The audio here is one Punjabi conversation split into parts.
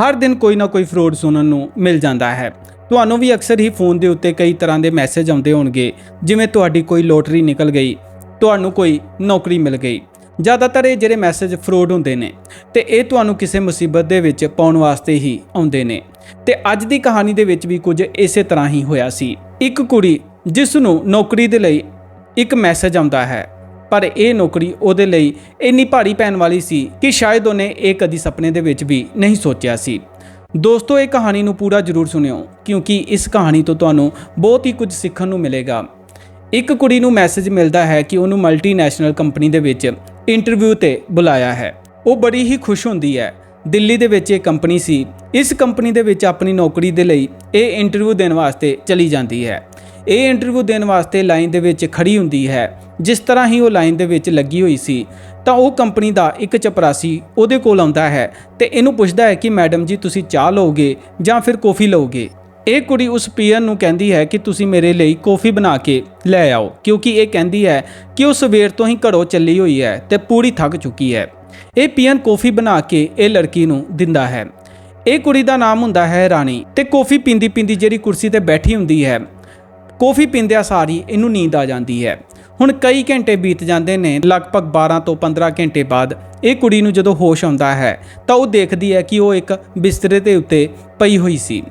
ਹਰ ਦਿਨ ਕੋਈ ਨਾ ਕੋਈ ਫਰੋਡ ਸੁਣਨ ਨੂੰ ਮਿਲ ਜਾਂਦਾ ਹੈ। ਤੁਹਾਨੂੰ ਵੀ ਅਕਸਰ ਹੀ ਫੋਨ ਦੇ ਉੱਤੇ ਕਈ ਤਰ੍ਹਾਂ ਦੇ ਮੈਸੇਜ ਆਉਂਦੇ ਹੋਣਗੇ, ਜਿਵੇਂ ਤੁਹਾਡੀ ਕੋਈ ਲੋਟਰੀ ਨਿਕਲ ਗਈ, ਤੁਹਾਨੂੰ ਕੋਈ ਨੌਕਰੀ ਮਿਲ ਗਈ। ਜ਼ਿਆਦਾਤਰ ਇਹ ਜਿਹੜੇ ਮੈਸੇਜ ਫਰੋਡ ਹੁੰਦੇ ਨੇ ਤੇ ਇਹ ਤੁਹਾਨੂੰ ਕਿਸੇ ਮੁਸੀਬਤ ਦੇ ਵਿੱਚ ਪਾਉਣ ਵਾਸਤੇ ਹੀ ਆਉਂਦੇ ਨੇ। ਤੇ ਅੱਜ ਦੀ ਕਹਾਣੀ ਦੇ ਵਿੱਚ ਵੀ ਕੁਝ ਇਸੇ ਤਰ੍ਹਾਂ ਹੀ ਹੋਇਆ ਸੀ। ਇੱਕ ਕੁੜੀ ਜਿਸ ਨੂੰ ਨੌਕਰੀ ਦੇ ਲਈ ਇੱਕ ਮੈਸੇਜ ਆਉਂਦਾ ਹੈ। ਪਰ ਇਹ ਨੌਕਰੀ ਉਹਦੇ ਲਈ ਇੰਨੀ ਭਾਰੀ ਪੈਣ ਵਾਲੀ ਸੀ ਕਿ ਸ਼ਾਇਦ ਉਹਨੇ ਇਹ ਕਦੀ ਸੁਪਨੇ ਦੇ ਵਿੱਚ ਵੀ ਨਹੀਂ ਸੋਚਿਆ ਸੀ। ਦੋਸਤੋ, ਇਹ ਕਹਾਣੀ ਨੂੰ ਪੂਰਾ ਜ਼ਰੂਰ ਸੁਣਿਓ, ਕਿਉਂਕਿ ਇਸ ਕਹਾਣੀ ਤੋਂ ਤੁਹਾਨੂੰ ਬਹੁਤ ਹੀ ਕੁਝ ਸਿੱਖਣ ਨੂੰ ਮਿਲੇਗਾ। ਇੱਕ ਕੁੜੀ ਨੂੰ ਮੈਸੇਜ ਮਿਲਦਾ ਹੈ ਕਿ ਉਹਨੂੰ ਮਲਟੀਨੈਸ਼ਨਲ ਕੰਪਨੀ ਦੇ ਵਿੱਚ ਇੰਟਰਵਿਊ ਤੇ ਬੁਲਾਇਆ ਹੈ। ਉਹ ਬੜੀ ਹੀ ਖੁਸ਼ ਹੁੰਦੀ ਹੈ। ਦਿੱਲੀ ਦੇ ਵਿੱਚ ਇਹ ਕੰਪਨੀ ਸੀ। ਇਸ ਕੰਪਨੀ ਦੇ ਵਿੱਚ ਆਪਣੀ ਨੌਕਰੀ ਦੇ ਲਈ ਇਹ ਇੰਟਰਵਿਊ ਦੇਣ ਵਾਸਤੇ ਚਲੀ ਜਾਂਦੀ ਹੈ। ਇਹ ਇੰਟਰਵਿਊ ਦੇਣ ਵਾਸਤੇ ਲਾਈਨ ਦੇ ਵਿੱਚ ਖੜੀ ਹੁੰਦੀ ਹੈ। ਜਿਸ ਤਰ੍ਹਾਂ ਹੀ ਉਹ ਲਾਈਨ ਦੇ ਵਿੱਚ ਲੱਗੀ ਹੋਈ ਸੀ, ਤਾਂ ਉਹ ਕੰਪਨੀ ਦਾ ਇੱਕ ਚਪਰਾਸੀ ਉਹਦੇ ਕੋਲ ਆਉਂਦਾ ਹੈ ਤੇ ਇਹਨੂੰ ਪੁੱਛਦਾ ਹੈ ਕਿ ਮੈਡਮ ਜੀ ਤੁਸੀਂ ਚਾਹ ਲਓਗੇ ਜਾਂ ਫਿਰ ਕੌਫੀ ਲਓਗੇ? ਇਹ ਕੁੜੀ ਉਸ ਪੀਅਨ ਨੂੰ ਕਹਿੰਦੀ ਹੈ ਕਿ ਤੁਸੀਂ ਮੇਰੇ ਲਈ ਕੌਫੀ ਬਣਾ ਕੇ ਲੈ ਆਓ, ਕਿਉਂਕਿ ਇਹ ਕਹਿੰਦੀ ਹੈ ਕਿ ਉਹ ਸਵੇਰ ਤੋਂ ਹੀ ਘਰੋਂ ਚੱਲੀ ਹੋਈ ਹੈ ਤੇ ਪੂਰੀ ਥੱਕ ਚੁੱਕੀ ਹੈ। ਇਹ ਪੀਅਨ ਕੌਫੀ ਬਣਾ ਕੇ ਇਹ ਲੜਕੀ ਨੂੰ ਦਿੰਦਾ ਹੈ। ਇਹ ਕੁੜੀ ਦਾ ਨਾਮ ਹੁੰਦਾ ਹੈ ਰਾਣੀ ਤੇ ਕੌਫੀ ਪੀਂਦੀ ਪੀਂਦੀ ਜਿਹੜੀ ਕੁਰਸੀ ਤੇ ਬੈਠੀ ਹੁੰਦੀ ਹੈ, ਕੌਫੀ ਪੀਂਦਿਆਂ ਸਾਰੀ ਇਹਨੂੰ ਨੀਂਦ ਆ ਜਾਂਦੀ ਹੈ। ਹੁਣ ਕਈ ਘੰਟੇ ਬੀਤ ਜਾਂਦੇ ਨੇ, ਲਗਭਗ 12 ਤੋਂ 15 ਘੰਟੇ ਬਾਅਦ ਇਹ ਕੁੜੀ ਨੂੰ ਜਦੋਂ ਹੋਸ਼ ਆਉਂਦਾ ਹੈ, ਤਾਂ ਉਹ ਦੇਖਦੀ ਹੈ ਕਿ ਉਹ ਇੱਕ ਬਿਸਤਰੇ ਦੇ ਉੱਤੇ ਪਈ ਹੋਈ ਸੀ।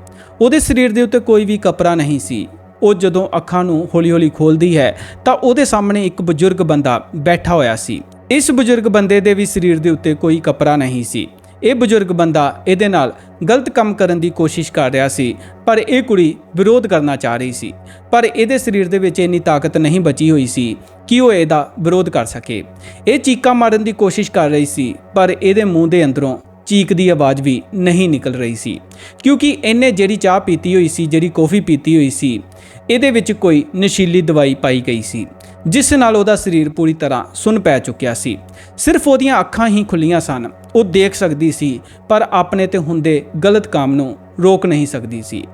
ਉਹਦੇ ਸਰੀਰ ਦੇ ਉੱਤੇ ਕੋਈ ਵੀ ਕਪੜਾ ਨਹੀਂ ਸੀ। ਉਹ ਜਦੋਂ ਅੱਖਾਂ ਨੂੰ ਹੌਲੀ-ਹੌਲੀ ਖੋਲਦੀ ਹੈ, ਤਾਂ ਉਹਦੇ ਸਾਹਮਣੇ ਇੱਕ ਬਜ਼ੁਰਗ ਬੰਦਾ ਬੈਠਾ ਹੋਇਆ ਸੀ। ਇਸ ਬਜ਼ੁਰਗ ਬੰਦੇ ਦੇ ਵੀ ਸਰੀਰ ਦੇ ਉੱਤੇ ਕੋਈ ਕਪੜਾ ਨਹੀਂ ਸੀ। ਇਹ ਬਜ਼ੁਰਗ ਬੰਦਾ ਇਹਦੇ ਨਾਲ ਗਲਤ ਕੰਮ ਕਰਨ ਦੀ ਕੋਸ਼ਿਸ਼ ਕਰ ਰਿਹਾ ਸੀ, ਪਰ ਇਹ ਕੁੜੀ ਵਿਰੋਧ ਕਰਨਾ ਚਾਹ ਰਹੀ ਸੀ। ਪਰ ਇਹਦੇ ਸਰੀਰ ਦੇ ਵਿੱਚ ਇੰਨੀ ਤਾਕਤ ਨਹੀਂ ਬਚੀ ਹੋਈ ਸੀ ਕਿ ਉਹ ਇਹਦਾ ਵਿਰੋਧ ਕਰ ਸਕੇ। ਇਹ ਚੀਕਾਂ ਮਾਰਨ ਦੀ ਕੋਸ਼ਿਸ਼ ਕਰ ਰਹੀ ਸੀ, ਪਰ ਇਹਦੇ ਮੂੰਹ ਦੇ ਅੰਦਰੋਂ ਚੀਕ ਦੀ ਆਵਾਜ਼ ਵੀ ਨਹੀਂ ਨਿਕਲ ਰਹੀ ਸੀ। ਕਿਉਂਕਿ ਇਹਨੇ ਜਿਹੜੀ ਚਾਹ ਪੀਤੀ ਹੋਈ ਸੀ, ਜਿਹੜੀ ਕੌਫੀ ਪੀਤੀ ਹੋਈ ਸੀ, ਇਹਦੇ ਵਿੱਚ ਕੋਈ ਨਸ਼ੀਲੀ ਦਵਾਈ ਪਾਈ ਗਈ ਸੀ। ਜਿਸ ਨਾਲ ਉਹਦਾ ਸਰੀਰ ਪੂਰੀ ਤਰ੍ਹਾਂ ਸੁੰਨ ਪੈ ਚੁੱਕਿਆ ਸੀ। ਸਿਰਫ ਉਹਦੀਆਂ ਅੱਖਾਂ ਹੀ ਖੁੱਲੀਆਂ ਸਨ। ਉਹ ਦੇਖ ਸਕਦੀ ਸੀ, ਪਰ ਆਪਣੇ ਤੇ ਹੁੰਦੇ ਗਲਤ ਕੰਮ ਨੂੰ ਰੋਕ ਨਹੀਂ ਸਕਦੀ ਸੀ।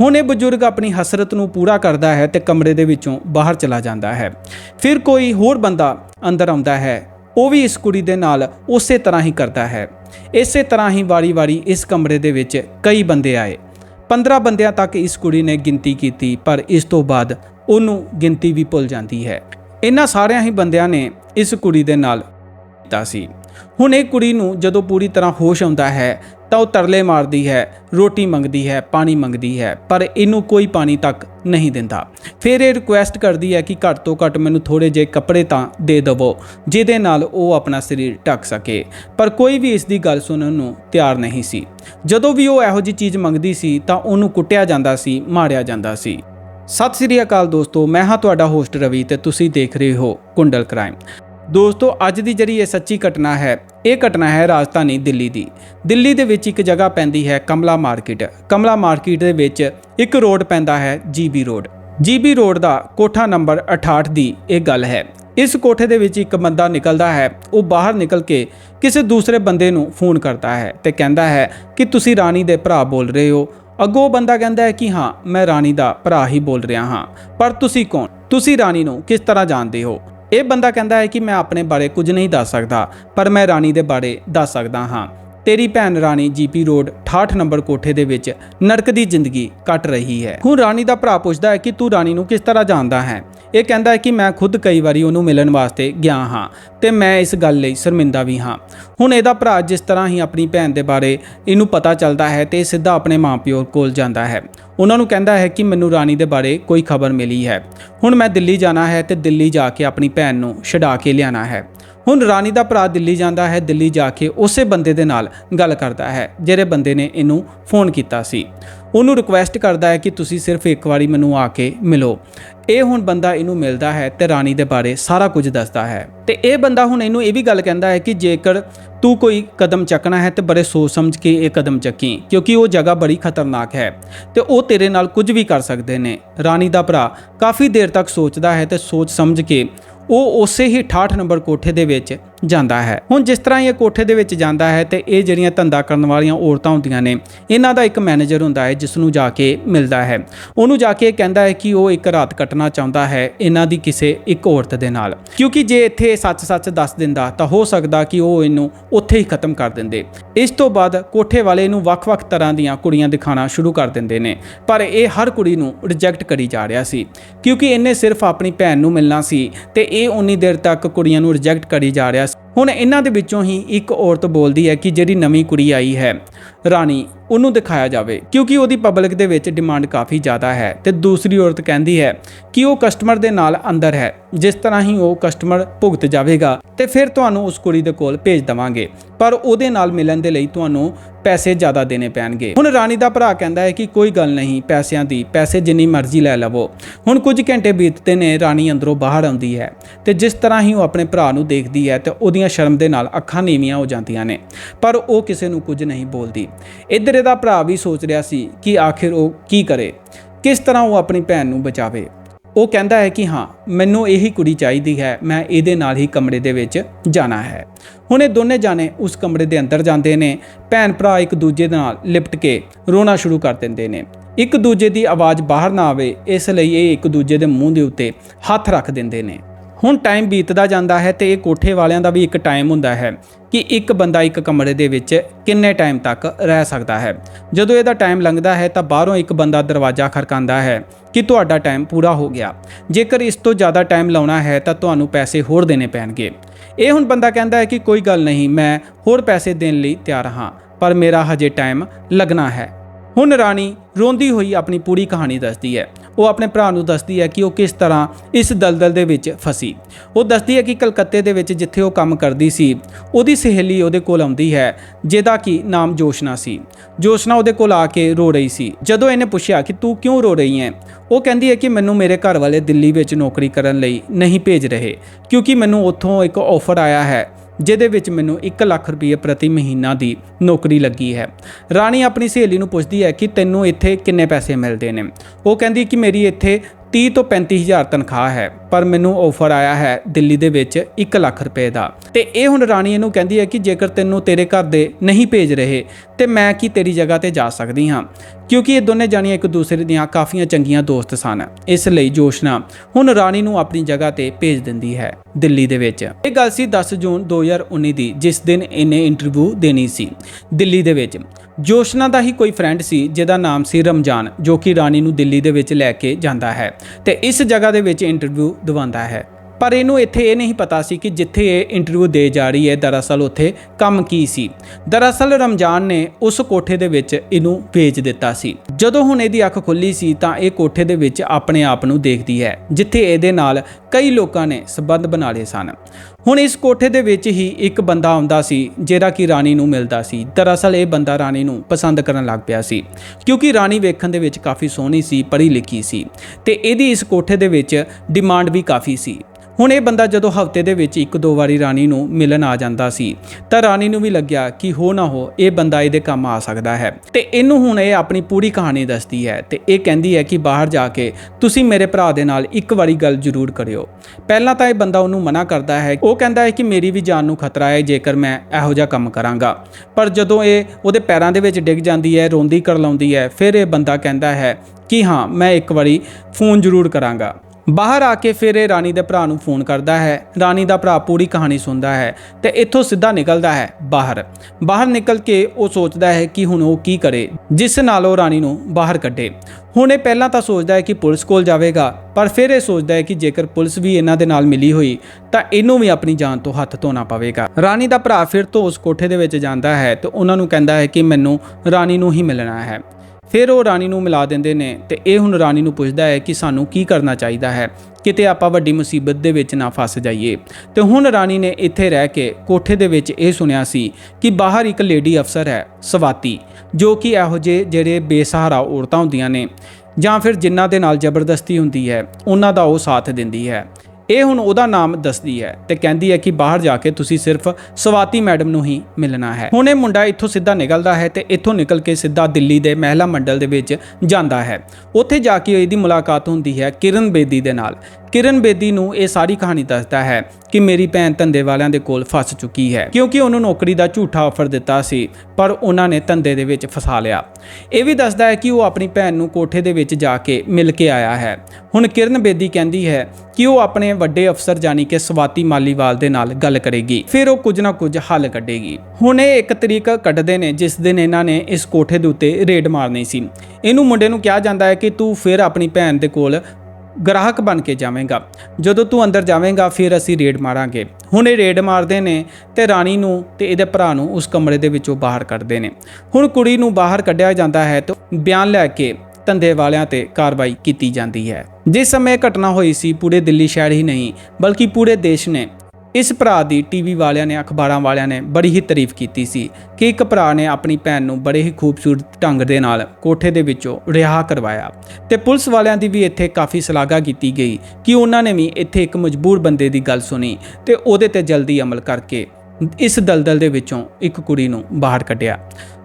ਹੁਣ ਇਹ ਬਜ਼ੁਰਗ ਆਪਣੀ ਹਸਰਤ ਨੂੰ ਪੂਰਾ ਕਰਦਾ ਹੈ ਤੇ ਕਮਰੇ ਦੇ ਵਿੱਚੋਂ ਬਾਹਰ ਚਲਾ ਜਾਂਦਾ ਹੈ। ਫਿਰ ਕੋਈ ਹੋਰ ਬੰਦਾ ਅੰਦਰ ਆਉਂਦਾ ਹੈ। ਉਹ ਵੀ ਇਸ ਕੁੜੀ ਦੇ ਨਾਲ ਉਸੇ ਤਰ੍ਹਾਂ ਹੀ ਕਰਦਾ ਹੈ। ਇਸੇ ਤਰ੍ਹਾਂ ਹੀ ਵਾਰੀ-ਵਾਰੀ ਇਸ ਕਮਰੇ ਦੇ ਵਿੱਚ ਕਈ ਬੰਦੇ ਆਏ। 15 ਬੰਦਿਆਂ ਤੱਕ ਇਸ ਕੁੜੀ ਨੇ ਗਿਣਤੀ ਕੀਤੀ, ਪਰ ਇਸ ਤੋਂ ਬਾਅਦ ਉਹਨੂੰ ਗਿਣਤੀ ਵੀ ਭੁੱਲ ਜਾਂਦੀ ਹੈ। ਇਹਨਾਂ ਸਾਰਿਆਂ ਹੀ ਬੰਦਿਆਂ ਨੇ ਇਸ ਕੁੜੀ ਦੇ ਨਾਲ ਕੀਤਾ ਸੀ। ਹੁਣ ਇਹ ਕੁੜੀ ਨੂੰ ਜਦੋਂ ਪੂਰੀ ਤਰ੍ਹਾਂ ਹੋਸ਼ ਆਉਂਦਾ ਹੈ, ਤਾਂ ਉਹ ਤਰਲੇ ਮਾਰਦੀ ਹੈ, ਰੋਟੀ ਮੰਗਦੀ ਹੈ, ਪਾਣੀ ਮੰਗਦੀ ਹੈ, ਪਰ ਇਹਨੂੰ ਕੋਈ ਪਾਣੀ ਤੱਕ ਨਹੀਂ ਦਿੰਦਾ। ਫਿਰ ਇਹ ਰਿਕੁਐਸਟ ਕਰਦੀ ਹੈ ਕਿ ਘੱਟ ਤੋਂ ਘੱਟ ਮੈਨੂੰ ਥੋੜੇ ਜਿਹੇ ਕੱਪੜੇ ਤਾਂ ਦੇ ਦੇਵੋ, ਜਿਹਦੇ ਨਾਲ ਉਹ ਆਪਣਾ ਸਰੀਰ ਢੱਕ ਸਕੇ। ਪਰ ਕੋਈ ਵੀ ਇਸ ਦੀ ਗੱਲ ਸੁਣਨ ਨੂੰ ਤਿਆਰ ਨਹੀਂ ਸੀ। ਜਦੋਂ ਵੀ ਉਹ ਇਹੋ ਜੀ ਚੀਜ਼ ਮੰਗਦੀ ਸੀ, ਤਾਂ ਉਹਨੂੰ ਕੁੱਟਿਆ ਜਾਂਦਾ ਸੀ, ਮਾਰਿਆ ਜਾਂਦਾ ਸੀ। ਸਤਿ ਸ੍ਰੀ ਅਕਾਲ ਦੋਸਤੋ, ਮੈਂ ਹਾਂ ਤੁਹਾਡਾ ਹੋਸਟ ਰਵੀ ਤੇ ਤੁਸੀਂ ਦੇਖ ਰਹੇ ਹੋ ਕੁੰਡਲ ਕ੍ਰਾਈਮ ਦੋਸਤੋ, ਅੱਜ ਦੀ ਜਿਹੜੀ ਇਹ ਸੱਚੀ ਘਟਨਾ ਹੈ, ਇਹ ਘਟਨਾ ਹੈ ਰਾਜਧਾਨੀ ਦਿੱਲੀ ਦੀ। ਦਿੱਲੀ ਦੇ ਵਿੱਚ ਇੱਕ ਜਗ੍ਹਾ ਪੈਂਦੀ ਹੈ ਕਮਲਾ ਮਾਰਕੀਟ। ਕਮਲਾ ਮਾਰਕੀਟ ਦੇ ਵਿੱਚ ਇੱਕ ਰੋਡ ਪੈਂਦਾ ਹੈ ਜੀਬੀ ਰੋਡ। ਜੀਬੀ ਰੋਡ ਦਾ ਕੋਠਾ ਨੰਬਰ 68 ਦੀ ਇਹ ਗੱਲ ਹੈ। ਇਸ ਕੋਠੇ ਦੇ ਵਿੱਚ ਇੱਕ ਬੰਦਾ ਨਿਕਲਦਾ ਹੈ, ਉਹ ਬਾਹਰ ਨਿਕਲ ਕੇ ਕਿਸੇ ਦੂਸਰੇ ਬੰਦੇ ਨੂੰ ਫੋਨ ਕਰਦਾ ਹੈ ਤੇ ਕਹਿੰਦਾ ਹੈ ਕਿ ਤੁਸੀਂ ਰਾਣੀ ਦੇ ਭਰਾ ਬੋਲ ਰਹੇ ਹੋ ਅੱਗੋਂ ਬੰਦਾ ਕਹਿੰਦਾ ਹੈ ਕਿ ਹਾਂ, ਮੈਂ ਰਾਣੀ ਦਾ ਭਰਾ ਹੀ ਬੋਲ ਰਿਹਾ ਹਾਂ, ਪਰ ਤੁਸੀਂ ਕੌਣ? ਤੁਸੀਂ ਰਾਣੀ ਨੂੰ ਕਿਸ ਤਰ੍ਹਾਂ ਜਾਣਦੇ ਹੋ? ਇਹ ਬੰਦਾ ਕਹਿੰਦਾ ਹੈ ਕਿ ਮੈਂ ਆਪਣੇ ਬਾਰੇ ਕੁਝ ਨਹੀਂ ਦੱਸ ਸਕਦਾ, ਪਰ ਮੈਂ ਰਾਣੀ ਦੇ ਬਾਰੇ ਦੱਸ ਸਕਦਾ ਹਾਂ। ਤੇਰੀ ਭੈਣ ਰਾਣੀ ਜੀਪੀ ਰੋਡ 68 ਨੰਬਰ ਕੋਠੇ ਦੇ ਵਿੱਚ ਨਰਕ ਦੀ ਜ਼ਿੰਦਗੀ ਕੱਟ ਰਹੀ ਹੈ। ਹੁਣ ਰਾਣੀ ਦਾ ਭਰਾ ਪੁੱਛਦਾ ਹੈ ਕਿ ਤੂੰ ਰਾਣੀ ਨੂੰ ਕਿਸ ਤਰ੍ਹਾਂ ਜਾਣਦਾ ਹੈ? ਇਹ ਕਹਿੰਦਾ ਹੈ ਕਿ ਮੈਂ ਖੁਦ ਕਈ ਵਾਰੀ ਉਹਨੂੰ ਮਿਲਣ ਵਾਸਤੇ ਗਿਆ ਹਾਂ ਤੇ ਮੈਂ ਇਸ ਗੱਲ ਲਈ ਸ਼ਰਮਿੰਦਾ ਵੀ ਹਾਂ। ਹੁਣ ਇਹਦਾ ਭਰਾ ਜਿਸ ਤਰ੍ਹਾਂ ਹੀ ਆਪਣੀ ਭੈਣ ਦੇ ਬਾਰੇ ਇਹਨੂੰ ਪਤਾ ਚੱਲਦਾ ਹੈ ਤੇ ਇਹ ਸਿੱਧਾ ਆਪਣੇ ਮਾਪਿਓ ਕੋਲ ਜਾਂਦਾ ਹੈ। ਉਹਨਾਂ ਨੂੰ ਕਹਿੰਦਾ ਹੈ ਕਿ ਮੈਨੂੰ ਰਾਣੀ ਦੇ ਬਾਰੇ ਕੋਈ ਖਬਰ ਮਿਲੀ ਹੈ। ਹੁਣ ਮੈਂ ਦਿੱਲੀ ਜਾਣਾ ਹੈ ਤੇ ਦਿੱਲੀ ਜਾ ਕੇ ਆਪਣੀ ਭੈਣ ਨੂੰ ਛਡਾ ਕੇ ਲਿਆਣਾ ਹੈ। ਹੁਣ ਰਾਣੀ ਦਾ ਭਰਾ ਦਿੱਲੀ ਜਾਂਦਾ ਹੈ, ਦਿੱਲੀ ਜਾ ਕੇ ਉਸੇ ਬੰਦੇ ਦੇ ਨਾਲ ਗੱਲ ਕਰਦਾ ਹੈ, ਜਿਹੜੇ ਬੰਦੇ ਨੇ ਇਹਨੂੰ ਫੋਨ ਕੀਤਾ ਸੀ। ਉਹਨੂੰ ਰਿਕੁਐਸਟ ਕਰਦਾ ਹੈ ਕਿ ਤੁਸੀਂ ਸਿਰਫ ਇੱਕ ਵਾਰੀ ਮੈਨੂੰ ਆ ਕੇ ਮਿਲੋ। ਇਹ ਹੁਣ ਬੰਦਾ ਇਹਨੂੰ ਮਿਲਦਾ ਹੈ ਤੇ ਰਾਣੀ ਦੇ ਬਾਰੇ ਸਾਰਾ ਕੁਝ ਦੱਸਦਾ ਹੈ। ਤੇ ਇਹ ਬੰਦਾ ਹੁਣ ਇਹਨੂੰ ਇਹ ਵੀ ਗੱਲ ਕਹਿੰਦਾ ਹੈ ਕਿ ਜੇਕਰ ਤੂੰ ਕੋਈ ਕਦਮ ਚੱਕਣਾ ਹੈ ਤੇ ਬੜੇ ਸੋਚ ਸਮਝ ਕੇ ਇਹ ਕਦਮ ਚੱਕੀ, ਕਿਉਂਕਿ ਉਹ ਜਗ੍ਹਾ ਬੜੀ ਖਤਰਨਾਕ ਹੈ ਤੇ ਉਹ ਤੇਰੇ ਨਾਲ ਕੁਝ ਵੀ ਕਰ ਸਕਦੇ ਨੇ। ਰਾਣੀ ਦਾ ਭਰਾ ਕਾਫੀ ਦੇਰ ਤੱਕ ਸੋਚਦਾ ਹੈ ਤੇ ਸੋਚ ਸਮਝ ਕੇ ਉਹ ਉਸੇ ਹੀ 68 ਨੰਬਰ ਕੋਠੇ ਦੇ ਵਿੱਚ ਜਾਂਦਾ ਹੈ। ਹੁਣ ਜਿਸ ਤਰ੍ਹਾਂ ਇਹ ਕੋਠੇ ਦੇ ਵਿੱਚ ਜਾਂਦਾ ਹੈ ਤੇ ਇਹ ਜਿਹੜੀਆਂ ਧੰਦਾ ਕਰਨ ਵਾਲੀਆਂ ਔਰਤਾਂ ਹੁੰਦੀਆਂ ਨੇ, ਇਹਨਾਂ ਦਾ ਇੱਕ ਮੈਨੇਜਰ ਹੁੰਦਾ ਹੈ ਜਿਸ ਨੂੰ ਜਾ ਕੇ ਮਿਲਦਾ ਹੈ। ਉਹਨੂੰ ਜਾ ਕੇ ਕਹਿੰਦਾ ਹੈ ਕਿ ਉਹ ਇੱਕ ਰਾਤ ਕੱਟਣਾ ਚਾਹੁੰਦਾ ਹੈ ਇਹਨਾਂ ਦੀ ਕਿਸੇ ਇੱਕ ਔਰਤ ਦੇ ਨਾਲ। ਕਿਉਂਕਿ ਜੇ ਇੱਥੇ ਸੱਚ-ਸੱਚ ਦੱਸ ਦਿੰਦਾ, ਤਾਂ ਹੋ ਸਕਦਾ ਕਿ ਉਹ ਇਹਨੂੰ ਉੱਥੇ ਹੀ ਖਤਮ ਕਰ ਦਿੰਦੇ। ਇਸ ਤੋਂ ਬਾਅਦ ਕੋਠੇ ਵਾਲੇ ਨੂੰ ਵੱਖ-ਵੱਖ ਤਰ੍ਹਾਂ ਦੀਆਂ ਕੁੜੀਆਂ ਦਿਖਾਉਣਾ ਸ਼ੁਰੂ ਕਰ ਦਿੰਦੇ ਨੇ। ਪਰ ਇਹ ਹਰ ਕੁੜੀ ਨੂੰ ਰਿਜੈਕਟ ਕਰੀ ਜਾ ਰਿਹਾ ਸੀ। ਕਿਉਂਕਿ ਇਹਨੇ ਸਿਰਫ ਆਪਣੀ ਭੈਣ ਨੂੰ ਮਿਲਣਾ ਸੀ ਤੇ ਇਹ ਉਨੀ ਦੇਰ ਤੱਕ ਕੁੜੀਆਂ ਨੂੰ ਰਿਜੈਕਟ ਕਰੀ ਜਾ ਰਿਹਾ ਸੀ ਹੁਣ ਇਹਨਾਂ ਦੇ ਵਿੱਚੋਂ ਹੀ ਇੱਕ ਔਰਤ ਬੋਲਦੀ ਹੈ ਕਿ ਜਿਹੜੀ ਨਵੀਂ ਕੁੜੀ ਆਈ ਹੈ, ਰਾਣੀ, ਉਹਨੂੰ ਦਿਖਾਇਆ ਜਾਵੇ, ਕਿਉਂਕਿ ਉਹਦੀ ਪਬਲਿਕ ਦੇ ਵਿੱਚ ਡਿਮਾਂਡ ਕਾਫੀ ਜ਼ਿਆਦਾ ਹੈ ਤੇ ਦੂਸਰੀ ਔਰਤ ਕਹਿੰਦੀ ਹੈ ਕਿ ਉਹ ਕਸਟਮਰ ਦੇ ਨਾਲ ਅੰਦਰ ਹੈ, ਜਿਸ ਤਰ੍ਹਾਂ ਹੀ ਉਹ ਕਸਟਮਰ ਭੁਗਤ ਜਾਵੇਗਾ ਤੇ ਫਿਰ ਤੁਹਾਨੂੰ ਉਸ ਕੁੜੀ ਦੇ ਕੋਲ ਭੇਜ ਦਵਾਂਗੇ, ਪਰ ਉਹਦੇ ਨਾਲ ਮਿਲਣ ਦੇ ਲਈ ਤੁਹਾਨੂੰ ਪੈਸੇ ਜ਼ਿਆਦਾ ਦੇਣੇ ਪੈਣਗੇ। ਹੁਣ ਰਾਣੀ ਦਾ ਭਰਾ ਕਹਿੰਦਾ ਹੈ ਕਿ ਕੋਈ ਗੱਲ ਨਹੀਂ, ਪੈਸਿਆਂ ਦੀ, ਪੈਸੇ ਜਿੰਨੀ ਮਰਜ਼ੀ ਲੈ ਲਵੋ। ਹੁਣ ਕੁਝ ਘੰਟੇ ਬੀਤਦੇ ਨੇ, ਰਾਣੀ ਅੰਦਰੋਂ ਬਾਹਰ ਆਉਂਦੀ ਹੈ ਤੇ ਜਿਸ ਤਰ੍ਹਾਂ ਹੀ ਉਹ ਆਪਣੇ ਭਰਾ ਨੂੰ ਦੇਖਦੀ ਹੈ ਤੇ ਉਹਦੀਆਂ ਸ਼ਰਮ ਦੇ ਨਾਲ ਅੱਖਾਂ ਨੀਵੀਆਂ ਹੋ ਜਾਂਦੀਆਂ ਨੇ। ਪਰ ਉਹ ਕਿਸੇ ਨੂੰ ਕੁਝ ਨਹੀਂ ਬੋਲਦੀ। ਇੱਧਰ ਇਹਦਾ ਭਰਾ ਵੀ ਸੋਚ ਰਿਹਾ ਸੀ ਕਿ ਆਖਿਰ ਉਹ ਕੀ ਕਰੇ। ਕਿਸ ਤਰ੍ਹਾਂ ਉਹ ਆਪਣੀ ਭੈਣ ਨੂੰ ਬਚਾਵੇ। ਉਹ ਕਹਿੰਦਾ ਹੈ ਕਿ ਹਾਂ, ਮੈਨੂੰ ਇਹੀ ਕੁੜੀ ਚਾਹੀਦੀ ਹੈ, ਮੈਂ ਇਹਦੇ ਨਾਲ ਹੀ ਕਮਰੇ ਦੇ ਵਿੱਚ ਜਾਣਾ ਹੈ। ਹੁਣ ਇਹ ਦੋਨੇ ਜਾਣੇ ਉਸ ਕਮਰੇ ਦੇ ਅੰਦਰ ਜਾਂਦੇ ਨੇ, ਭੈਣ ਭਰਾ ਇੱਕ ਦੂਜੇ ਦੇ ਨਾਲ ਲਿਪਟ ਕੇ ਰੋਣਾ ਸ਼ੁਰੂ ਕਰ ਦਿੰਦੇ ਨੇ। ਇੱਕ ਦੂਜੇ ਦੀ ਆਵਾਜ਼ ਬਾਹਰ ਨਾ ਆਵੇ, ਇਸ ਲਈ ਇਹ ਇੱਕ ਦੂਜੇ ਦੇ ਮੂੰਹ ਦੇ ਉੱਤੇ ਹੱਥ ਰੱਖ ਦਿੰਦੇ ਨੇ। ਹੁਣ ਟਾਈਮ ਬੀਤਦਾ ਜਾਂਦਾ ਹੈ ਤੇ ਇਹ ਕੋਠੇ ਵਾਲਿਆਂ ਦਾ ਵੀ ਇੱਕ ਟਾਈਮ ਹੁੰਦਾ ਹੈ ਕਿ ਇੱਕ ਬੰਦਾ ਇੱਕ ਕਮਰੇ ਦੇ ਵਿੱਚ ਕਿੰਨੇ ਟਾਈਮ ਤੱਕ ਰਹਿ ਸਕਦਾ ਹੈ। ਜਦੋਂ ਇਹਦਾ ਟਾਈਮ ਲੰਘਦਾ ਹੈ ਤਾਂ ਬਾਹਰੋਂ ਇੱਕ ਬੰਦਾ ਦਰਵਾਜ਼ਾ ਖੜਕਾਉਂਦਾ ਹੈ ਕਿ ਤੁਹਾਡਾ ਟਾਈਮ ਪੂਰਾ ਹੋ ਗਿਆ। ਜੇਕਰ ਇਸ ਤੋਂ ਜ਼ਿਆਦਾ ਟਾਈਮ ਲਾਉਣਾ ਹੈ, ਤਾਂ ਤੁਹਾਨੂੰ ਪੈਸੇ ਹੋਰ ਦੇਣੇ ਪੈਣਗੇ। ਇਹ ਹੁਣ ਬੰਦਾ ਕਹਿੰਦਾ ਹੈ ਕਿ ਕੋਈ ਗੱਲ ਨਹੀਂ, ਮੈਂ ਹੋਰ ਪੈਸੇ ਦੇਣ ਲਈ ਤਿਆਰ ਹਾਂ, ਪਰ ਮੇਰਾ ਹਜੇ ਟਾਈਮ ਲੱਗਣਾ ਹੈ। ਹੁਣ ਰਾਣੀ ਰੋਂਦੀ ਹੋਈ ਆਪਣੀ ਪੂਰੀ ਕਹਾਣੀ ਦੱਸਦੀ ਹੈ। ਉਹ ਆਪਣੇ ਭਰਾ ਨੂੰ ਦੱਸਦੀ ਹੈ ਕਿ ਉਹ ਕਿਸ ਤਰ੍ਹਾਂ ਇਸ ਦਲਦਲ ਦੇ ਵਿੱਚ ਫਸੀ। ਉਹ ਦੱਸਦੀ ਹੈ ਕਿ ਕਲਕੱਤੇ ਦੇ ਵਿੱਚ ਜਿੱਥੇ ਉਹ ਕੰਮ ਕਰਦੀ ਸੀ, ਉਹਦੀ ਸਹੇਲੀ ਉਹਦੇ ਕੋਲ ਆਉਂਦੀ ਹੈ, ਜਿਹਦਾ ਕਿ ਨਾਮ ਜੋਸ਼ਨਾ ਸੀ। ਜੋਸ਼ਨਾ ਉਹਦੇ ਕੋਲ ਆ ਕੇ ਰੋ ਰਹੀ ਸੀ। ਜਦੋਂ ਇਹਨੇ ਪੁੱਛਿਆ ਕਿ ਤੂੰ ਕਿਉਂ ਰੋ ਰਹੀ ਹੈ? ਉਹ ਕਹਿੰਦੀ ਹੈ ਕਿ ਮੈਨੂੰ ਮੇਰੇ ਘਰ ਵਾਲੇ ਦਿੱਲੀ ਵਿੱਚ ਨੌਕਰੀ ਕਰਨ ਲਈ ਨਹੀਂ ਭੇਜ ਰਹੇ, ਕਿਉਂਕਿ ਮੈਨੂੰ ਉੱਥੋਂ ਇੱਕ ਆਫਰ ਆਇਆ ਹੈ। ਜਿਹਦੇ ਵਿੱਚ ਮੈਨੂੰ 1 ਲੱਖ ਰੁਪਏ ਪ੍ਰਤੀ ਮਹੀਨਾ ਦੀ ਨੌਕਰੀ ਲੱਗੀ ਹੈ। ਰਾਣੀ ਆਪਣੀ ਸਹੇਲੀ ਨੂੰ ਪੁੱਛਦੀ ਹੈ ਕਿ ਤੈਨੂੰ ਇੱਥੇ ਕਿੰਨੇ ਪੈਸੇ ਮਿਲਦੇ ਨੇ? ਉਹ ਕਹਿੰਦੀ ਕਿ ਮੇਰੀ ਇੱਥੇ 30 ਤੋਂ 35000 ਤਨਖਾਹ ਹੈ, ਪਰ ਮੈਨੂੰ ਆਫਰ ਆਇਆ ਹੈ ਦਿੱਲੀ ਦੇ ਵਿੱਚ 1 ਲੱਖ ਰੁਪਏ ਦਾ। ਤੇ ਇਹ ਹੁਣ ਰਾਣੀ ਇਹਨੂੰ ਕਹਿੰਦੀ ਹੈ ਕਿ ਜੇਕਰ ਤੈਨੂੰ ਤੇਰੇ ਘਰ ਦੇ ਨਹੀਂ ਭੇਜ ਰਹੇ, ਤੇ ਮੈਂ ਕੀ ਤੇਰੀ ਜਗ੍ਹਾ ਤੇ ਜਾ ਸਕਦੀ ਹਾਂ? ਕਿਉਂਕਿ ਇਹ ਦੋਨੇ ਜਾਣੀਆਂ ਇੱਕ ਦੂਸਰੇ ਦੀਆਂ ਕਾਫੀਆਂ ਚੰਗੀਆਂ ਦੋਸਤ ਸਨ। ਇਸ ਲਈ ਜੋਸ਼ਨਾ ਹੁਣ ਰਾਣੀ ਨੂੰ ਆਪਣੀ ਜਗ੍ਹਾ ਤੇ ਭੇਜ ਦਿੰਦੀ ਹੈ ਦਿੱਲੀ ਦੇ ਵਿੱਚ। ਇਹ ਗੱਲ ਸੀ 10 ਜੂਨ 2019 ਦੀ, ਜਿਸ ਦਿਨ ਇਹਨੇ ਇੰਟਰਵਿਊ ਦੇਣੀ ਸੀ ਦਿੱਲੀ ਦੇ ਵਿੱਚ। ਜੋਸ਼ਨਾ ਦਾ ਹੀ ਕੋਈ ਫਰੈਂਡ ਸੀ, ਜਿਹਦਾ ਨਾਮ ਸੀ ਰਮਜ਼ਾਨ, ਜੋ ਕਿ ਰਾਣੀ ਨੂੰ ਦਿੱਲੀ ਦੇ ਵਿੱਚ ਲੈ ਕੇ ਜਾਂਦਾ ਹੈ ਤੇ ਇਸ ਜਗ੍ਹਾ ਦੇ ਵਿੱਚ ਇੰਟਰਵਿਊ ਦਿਵਾਉਂਦਾ ਹੈ। ਪਰ ਇਹਨੂੰ ਇੱਥੇ ਇਹ ਨਹੀਂ ਪਤਾ ਸੀ ਕਿ ਜਿੱਥੇ ਇਹ ਇੰਟਰਵਿਊ ਦੇ ਜਾ ਰਹੀ ਹੈ, ਦਰਅਸਲ ਉੱਥੇ ਕੰਮ ਕੀ ਸੀ। ਦਰਅਸਲ ਰਮਜ਼ਾਨ ਨੇ ਉਸ ਕੋਠੇ ਦੇ ਵਿੱਚ ਇਹਨੂੰ ਵੇਚ ਦਿੱਤਾ ਸੀ। ਜਦੋਂ ਹੁਣ ਇਹਦੀ ਅੱਖ ਖੁੱਲੀ ਸੀ ਤਾਂ ਇਹ ਕੋਠੇ ਦੇ ਵਿੱਚ ਆਪਣੇ ਆਪ ਨੂੰ ਦੇਖਦੀ ਹੈ, ਜਿੱਥੇ ਇਹਦੇ ਨਾਲ ਕਈ ਲੋਕਾਂ ਨੇ ਸਬੰਧ ਬਣਾ ਲਏ ਸਨ। ਹੁਣ ਇਸ ਕੋਠੇ ਦੇ ਵਿੱਚ ਹੀ ਇੱਕ ਬੰਦਾ ਆਉਂਦਾ ਸੀ, ਜਿਹੜਾ ਕਿ ਰਾਣੀ ਨੂੰ ਮਿਲਦਾ ਸੀ। ਦਰਅਸਲ ਇਹ ਬੰਦਾ ਰਾਣੀ ਨੂੰ ਪਸੰਦ ਕਰਨ ਲੱਗ ਪਿਆ ਸੀ, ਕਿਉਂਕਿ ਰਾਣੀ ਵੇਖਣ ਦੇ ਵਿੱਚ ਕਾਫੀ ਸੋਹਣੀ ਸੀ, ਪੜ੍ਹੀ ਲਿਖੀ ਸੀ ਤੇ ਇਹਦੀ ਇਸ ਕੋਠੇ ਦੇ ਵਿੱਚ ਡਿਮਾਂਡ ਵੀ ਕਾਫੀ ਸੀ। ਹੁਣ ਇਹ ਬੰਦਾ ਜਦੋਂ ਹਫ਼ਤੇ ਦੇ ਵਿੱਚ ਇੱਕ ਦੋ ਵਾਰੀ ਰਾਣੀ ਨੂੰ ਮਿਲਣ ਆ ਜਾਂਦਾ ਸੀ, ਤਾਂ ਰਾਣੀ ਨੂੰ ਵੀ ਲੱਗਿਆ ਕਿ ਹੋ ਨਾ ਹੋ, ਇਹ ਬੰਦਾ ਇਹਦੇ ਕੰਮ ਆ ਸਕਦਾ ਹੈ। ਤੇ ਇਹਨੂੰ ਹੁਣ ਇਹ ਆਪਣੀ ਪੂਰੀ ਕਹਾਣੀ ਦੱਸਦੀ ਹੈ ਤੇ ਇਹ ਕਹਿੰਦੀ ਹੈ ਕਿ ਬਾਹਰ ਜਾ ਕੇ ਤੁਸੀਂ ਮੇਰੇ ਭਰਾ ਦੇ ਨਾਲ ਇੱਕ ਵਾਰੀ ਗੱਲ ਜ਼ਰੂਰ ਕਰਿਓ। ਪਹਿਲਾਂ ਤਾਂ ਇਹ ਬੰਦਾ ਉਹਨੂੰ ਮਨਾ ਕਰਦਾ ਹੈ। ਉਹ ਕਹਿੰਦਾ ਹੈ ਕਿ ਮੇਰੀ ਵੀ ਜਾਨ ਨੂੰ ਖਤਰਾ ਹੈ, ਜੇਕਰ ਮੈਂ ਇਹੋ ਜਿਹਾ ਕੰਮ ਕਰਾਂਗਾ। ਪਰ ਜਦੋਂ ਇਹ ਉਹਦੇ ਪੈਰਾਂ ਦੇ ਵਿੱਚ ਡਿੱਗ ਜਾਂਦੀ ਹੈ, ਰੋਂਦੀ ਕਰ ਲਾਉਂਦੀ ਹੈ, ਫਿਰ ਇਹ ਬੰਦਾ ਕਹਿੰਦਾ ਹੈ ਕਿ ਹਾਂ, ਮੈਂ ਇੱਕ ਵਾਰੀ ਫੋਨ ਜ਼ਰੂਰ ਕਰਾਂਗਾ। ਬਾਹਰ ਆ ਕੇ ਫਿਰ ਇਹ ਰਾਣੀ ਦੇ ਭਰਾ ਨੂੰ ਫੋਨ ਕਰਦਾ ਹੈ। ਰਾਣੀ ਦਾ ਭਰਾ ਪੂਰੀ ਕਹਾਣੀ ਸੁਣਦਾ ਹੈ ਤੇ ਇੱਥੋਂ ਸਿੱਧਾ ਨਿਕਲਦਾ ਹੈ ਬਾਹਰ। ਬਾਹਰ ਨਿਕਲ ਕੇ ਉਹ ਸੋਚਦਾ ਹੈ ਕਿ ਹੁਣ ਉਹ ਕੀ ਕਰੇ, ਜਿਸ ਨਾਲ ਉਹ ਰਾਣੀ ਨੂੰ ਬਾਹਰ ਕੱਢੇ। ਹੁਣ ਇਹ ਪਹਿਲਾਂ ਤਾਂ ਸੋਚਦਾ ਹੈ ਕਿ ਪੁਲਿਸ ਕੋਲ ਜਾਵੇਗਾ, ਪਰ ਫਿਰ ਇਹ ਸੋਚਦਾ ਹੈ ਕਿ ਜੇਕਰ ਪੁਲਿਸ ਵੀ ਇਹਨਾਂ ਦੇ ਨਾਲ ਮਿਲੀ ਹੋਈ, ਤਾਂ ਇਹਨੂੰ ਵੀ ਆਪਣੀ ਜਾਨ ਤੋਂ ਹੱਥ ਧੋਣਾ ਪਵੇਗਾ। ਰਾਣੀ ਦਾ ਭਰਾ ਫਿਰ ਤੋਂ ਉਸ ਕੋਠੇ ਦੇ ਵਿੱਚ ਜਾਂਦਾ ਹੈ ਤੇ ਉਹਨਾਂ ਨੂੰ ਕਹਿੰਦਾ ਹੈ ਕਿ ਮੈਨੂੰ ਰਾਣੀ ਨੂੰ ਹੀ ਮਿਲਣਾ ਹੈ। ਫਿਰ ਉਹ ਰਾਣੀ ਨੂੰ ਮਿਲਾ ਦਿੰਦੇ ਨੇ ਤੇ ਇਹ ਹੁਣ ਰਾਣੀ ਨੂੰ ਪੁੱਛਦਾ ਹੈ ਕਿ ਸਾਨੂੰ ਕੀ ਕਰਨਾ ਚਾਹੀਦਾ ਹੈ, ਕਿਤੇ ਆਪਾਂ ਵੱਡੀ ਮੁਸੀਬਤ ਦੇ ਵਿੱਚ ਨਾ ਫਸ ਜਾਈਏ। ਤੇ ਹੁਣ ਰਾਣੀ ਨੇ ਇੱਥੇ ਰਹਿ ਕੇ ਕੋਠੇ ਦੇ ਵਿੱਚ ਇਹ ਸੁਣਿਆ ਸੀ ਕਿ ਬਾਹਰ ਇੱਕ ਲੇਡੀ ਅਫਸਰ ਹੈ, ਸਵਾਤੀ, ਜੋ ਕਿ ਇਹੋ ਜਿਹੇ ਜਿਹੜੇ ਬੇਸਹਾਰਾ ਔਰਤਾਂ ਹੁੰਦੀਆਂ ਨੇ ਜਾਂ ਫਿਰ ਜਿਨ੍ਹਾਂ ਦੇ ਨਾਲ ਜ਼ਬਰਦਸਤੀ ਹੁੰਦੀ ਹੈ, ਉਹਨਾਂ ਦਾ ਉਹ ਸਾਥ ਦਿੰਦੀ ਹੈ। ਇਹ ਹੁਣ ਉਹਦਾ ਨਾਮ ਦੱਸਦੀ ਹੈ ਤੇ ਕਹਿੰਦੀ ਹੈ ਕਿ ਬਾਹਰ ਜਾ ਕੇ ਤੁਸੀਂ ਸਿਰਫ ਸਵਾਤੀ ਮੈਡਮ ਨੂੰ ਹੀ ਮਿਲਣਾ ਹੈ। ਹੁਣ ਇਹ ਮੁੰਡਾ ਇੱਥੋਂ ਸਿੱਧਾ ਨਿਕਲਦਾ ਹੈ ਤੇ ਇੱਥੋਂ ਨਿਕਲ ਕੇ ਸਿੱਧਾ ਦਿੱਲੀ ਦੇ ਮਹਿਲਾ ਮੰਡਲ ਦੇ ਵਿੱਚ ਜਾਂਦਾ ਹੈ। ਉੱਥੇ ਜਾ ਕੇ ਇਹਦੀ ਮੁਲਾਕਾਤ ਹੁੰਦੀ ਹੈ ਕਿਰਨ ਬੇਦੀ ਦੇ ਨਾਲ। ਕਿਰਨ ਬੇਦੀ ਨੂੰ ਇਹ ਸਾਰੀ ਕਹਾਣੀ ਦੱਸਦਾ ਹੈ ਕਿ ਮੇਰੀ ਭੈਣ ਧੰਦੇ ਵਾਲਿਆਂ ਦੇ ਕੋਲ ਫਸ ਚੁੱਕੀ ਹੈ ਕਿਉਂਕਿ ਉਹਨੂੰ ਨੌਕਰੀ ਦਾ ਝੂਠਾ ਆਫਰ ਦਿੱਤਾ ਸੀ, ਪਰ ਉਹਨਾਂ ਨੇ ਧੰਦੇ ਦੇ ਵਿੱਚ ਫਸਾ ਲਿਆ। ਇਹ ਵੀ ਦੱਸਦਾ ਹੈ ਕਿ ਉਹ ਆਪਣੀ ਭੈਣ ਨੂੰ ਕੋਠੇ ਦੇ ਵਿੱਚ ਜਾ ਕੇ ਮਿਲ ਕੇ ਆਇਆ ਹੈ। ਹੁਣ ਕਿਰਨ ਬੇਦੀ ਕਹਿੰਦੀ ਹੈ ਕਿ ਉਹ ਆਪਣੇ ਵੱਡੇ ਅਫਸਰ ਜਾਨੀ ਕਿ ਸਵਾਤੀ ਮਾਲੀਵਾਲ ਦੇ ਨਾਲ ਗੱਲ ਕਰੇਗੀ, ਫਿਰ ਉਹ ਕੁਝ ਨਾ ਕੁਝ ਹੱਲ ਕੱਢੇਗੀ। ਹੁਣ ਇਹ ਇੱਕ ਤਰੀਕ ਕੱਢਦੇ ਨੇ, ਜਿਸ ਦਿਨ ਇਹਨਾਂ ਨੇ ਇਸ ਕੋਠੇ ਦੇ ਉੱਤੇ ਰੇਡ ਮਾਰਨੀ ਸੀ। ਇਹਨੂੰ ਮੁੰਡੇ ਨੂੰ ਕਿਹਾ ਜਾਂਦਾ ਹੈ ਕਿ ਤੂੰ ਫਿਰ ਆਪਣੀ ਭੈਣ ਦੇ ਕੋਲ ਗ੍ਰਾਹਕ ਬਣ ਕੇ ਜਾਵੇਂਗਾ। ਜਦੋਂ ਤੂੰ ਅੰਦਰ ਜਾਵੇਂਗਾ, ਫਿਰ ਅਸੀਂ ਰੇਡ ਮਾਰਾਂਗੇ। ਹੁਣ ਇਹ ਰੇਡ ਮਾਰਦੇ ਨੇ ਤੇ ਰਾਣੀ ਨੂੰ ਤੇ ਇਹਦੇ ਭਰਾ ਨੂੰ ਉਸ ਕਮਰੇ ਦੇ ਵਿੱਚੋਂ ਬਾਹਰ ਕੱਢਦੇ ਨੇ। ਹੁਣ ਕੁੜੀ ਨੂੰ ਬਾਹਰ ਕੱਢਿਆ ਜਾਂਦਾ ਹੈ ਤੇ ਬਿਆਨ ਲੈ ਕੇ ਧੰਦੇ ਵਾਲਿਆਂ ਤੇ ਕਾਰਵਾਈ ਕੀਤੀ ਜਾਂਦੀ ਹੈ। ਜਿਸ ਸਮੇਂ ਇਹ ਘਟਨਾ ਹੋਈ ਸੀ, ਪੂਰੇ ਦਿੱਲੀ ਸ਼ਹਿਰ ਹੀ ਨਹੀਂ, ਬਲਕਿ ਪੂਰੇ ਦੇਸ਼ ਨੇ। ਇਸ ਭਰਾ ਦੀ ਟੀਵੀ ਵਾਲਿਆਂ ਨੇ, ਅਖਬਾਰਾਂ ਵਾਲਿਆਂ ਨੇ ਬੜੀ ਹੀ ਤਾਰੀਫ ਕੀਤੀ ਸੀ ਕਿ ਇੱਕ ਭਰਾ ਨੇ ਆਪਣੀ ਭੈਣ ਨੂੰ ਬੜੇ ਹੀ ਖੂਬਸੂਰਤ ਢੰਗ ਦੇ ਨਾਲ ਕੋਠੇ ਦੇ ਵਿੱਚੋਂ ਰਿਹਾ ਕਰਵਾਇਆ ਤੇ ਪੁਲਿਸ ਵਾਲਿਆਂ ਦੀ ਵੀ ਇੱਥੇ ਕਾਫੀ ਸ਼ਲਾਘਾ ਕੀਤੀ ਗਈ ਕਿ ਉਹਨਾਂ ਨੇ ਵੀ ਇੱਥੇ ਇੱਕ ਮਜਬੂਰ ਬੰਦੇ ਦੀ ਗੱਲ ਸੁਣੀ ਤੇ ਉਹਦੇ ਤੇ ਜਲਦੀ ਅਮਲ ਕਰਕੇ ਇਸ ਦਲਦਲ ਦੇ ਵਿੱਚੋਂ ਇੱਕ ਕੁੜੀ ਨੂੰ ਬਾਹਰ ਕੱਢਿਆ।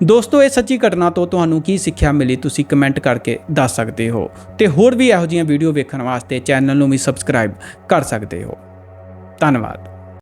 ਦੋਸਤੋ, ਇਹ ਸੱਚੀ ਘਟਨਾ ਤੋਂ ਤੁਹਾਨੂੰ ਕੀ ਸਿੱਖਿਆ ਮਿਲੀ ਤੁਸੀਂ ਕਮੈਂਟ ਕਰਕੇ ਦੱਸ ਸਕਦੇ ਹੋ ਤੇ ਹੋਰ ਵੀ ਇਹੋ ਜਿਹੀਆਂ ਵੀਡੀਓ ਵੇਖਣ ਵਾਸਤੇ ਚੈਨਲ ਨੂੰ ਵੀ ਸਬਸਕ੍ਰਾਈਬ ਕਰ ਸਕਦੇ ਹੋ। ਧੰਨਵਾਦ।